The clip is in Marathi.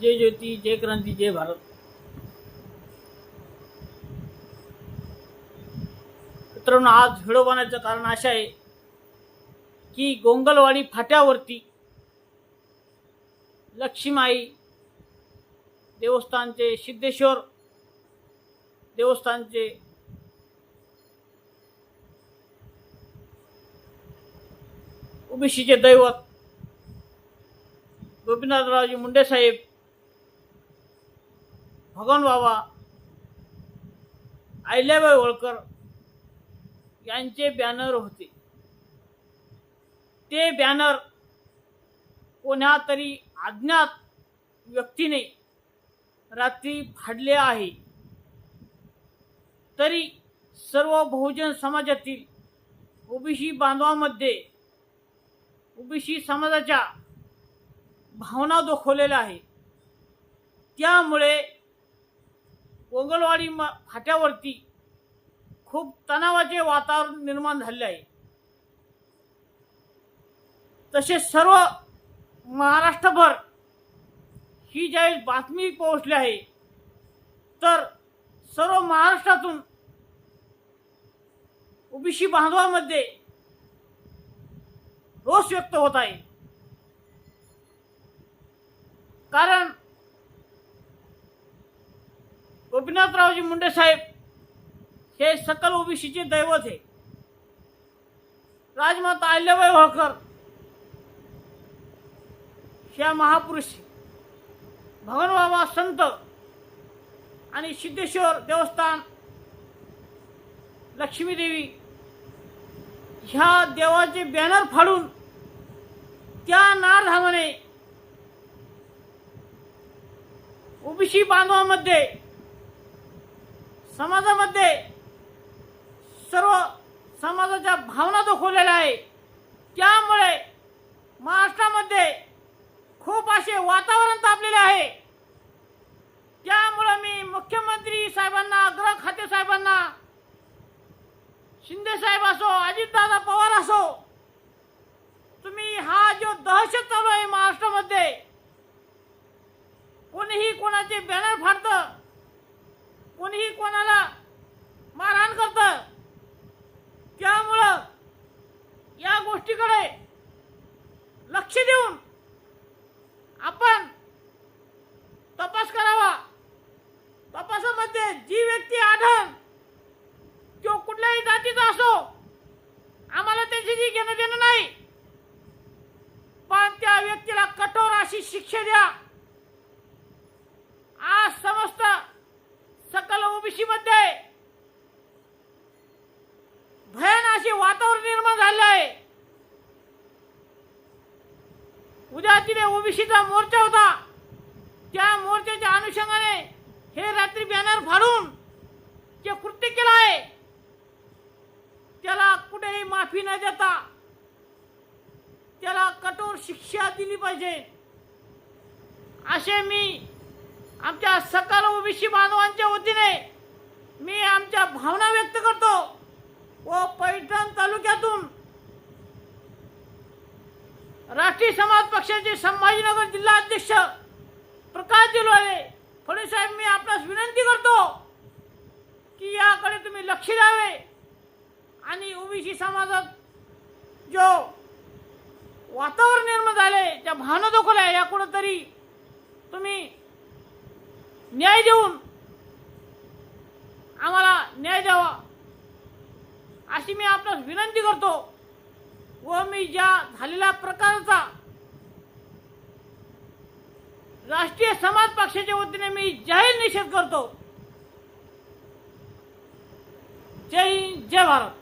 जय ज्योती जय क्रांती जय भारत. मित्रांनो आज व्हिडिओ बनवायचं कारण असं आहे की गोंगलवाडी फाट्यावरती लक्ष्मीमाई देवस्थानचे सिद्धेश्वर देवस्थानचे ओबीसीचे दैवत गोपीनाथरावजी मुंडे साहेब भगवान बाबा अहिल्याबाई होळकर यांचे बॅनर होते. ते बॅनर कोणातरी तरी अज्ञात व्यक्तीने रात्री फाडले आहे. तरी सर्व बहुजन समाजातील ओबीसी बांधवामध्ये ओबीसी समाजाच्या भावना दाखवलेल्या आहे त्यामुळे गोगलवाडी म फाट्यावरती खूप तणावाचे वातावरण निर्माण झाले आहे. तसेच सर्व महाराष्ट्रभर ही ज्यावेळेस बातमी पोहोचली आहे तर सर्व महाराष्ट्रातून ओबीसी बांधवामध्ये रोष व्यक्त होत आहे. कारण गोपीनाथरावजी मुंडे साहेब हे सकल ओबीसीचे दैवत आहे राजमाता अहिल्याबाई होळकर ह्या महापुरुष भगवान बाबा संत आणि सिद्धेश्वर देवस्थान लक्ष्मीदेवी ह्या देवाचे बॅनर फाडून त्या नारधामाने ओबीसी बांधवामध्ये समाजामध्ये सर्व समाजाच्या भावना दुखवलेल्या आहे त्यामुळे महाराष्ट्रामध्ये खूप असे वातावरण तापलेले आहे. त्यामुळं मी मुख्यमंत्री साहेबांना गृह खाते साहेबांना शिंदे साहेब असो अजितदादा पवार असो तुम्ही हा जो दहशत चालू आहे महाराष्ट्रामध्ये कोणीही कोणाचे बॅनर फाडतं कोणीही कोणाला मारहाण करतं. त्यामुळं या गोष्टीकडे लक्ष देऊन आपण तपास करावा. तपासामध्ये जी व्यक्ती आढळ तो कुठल्याही जातीचा असो आम्हाला त्यांच्याशी घेणं देणं नाही पण त्या व्यक्तीला कठोर अशी शिक्षा द्या आज समस्त सकल भयान असे वातावरण निर्माण झालं आहे. उद्या तिथे ओबीसीचा मोर्चा होता. त्या मोर्चाच्या अनुषंगाने हे रात्री बॅनर फाडून जे कृत्य केलं आहे त्याला कुठेही माफी न देता त्याला कठोर शिक्षा दिली पाहिजे. असे मी आमच्या सकल ओबीसी बांधवांच्या आमच्या भावना व्यक्त करतो. व पैठण तालुक्यातून राष्ट्रीय समाज पक्षाचे संभाजीनगर जिल्हा अध्यक्ष प्रकाश दिलवाले फडे साहेब मी आपणास विनंती करतो की याकडे तुम्ही लक्ष द्यावे. आणि ओबीसी समाजात जो वातावरण निर्माण झाले ज्या भावना दाखवल्या या कुठंतरी तुम्ही न्याय देऊन आम्हाला न्याय द्यावा. अशी मी आपणास विनंती करतो. व मी ज्या झालेल्या प्रकाराचा राष्ट्रीय समाज पक्षाच्या वतीने मी जाहीर निषेध करतो. जय हिंद जय भारत.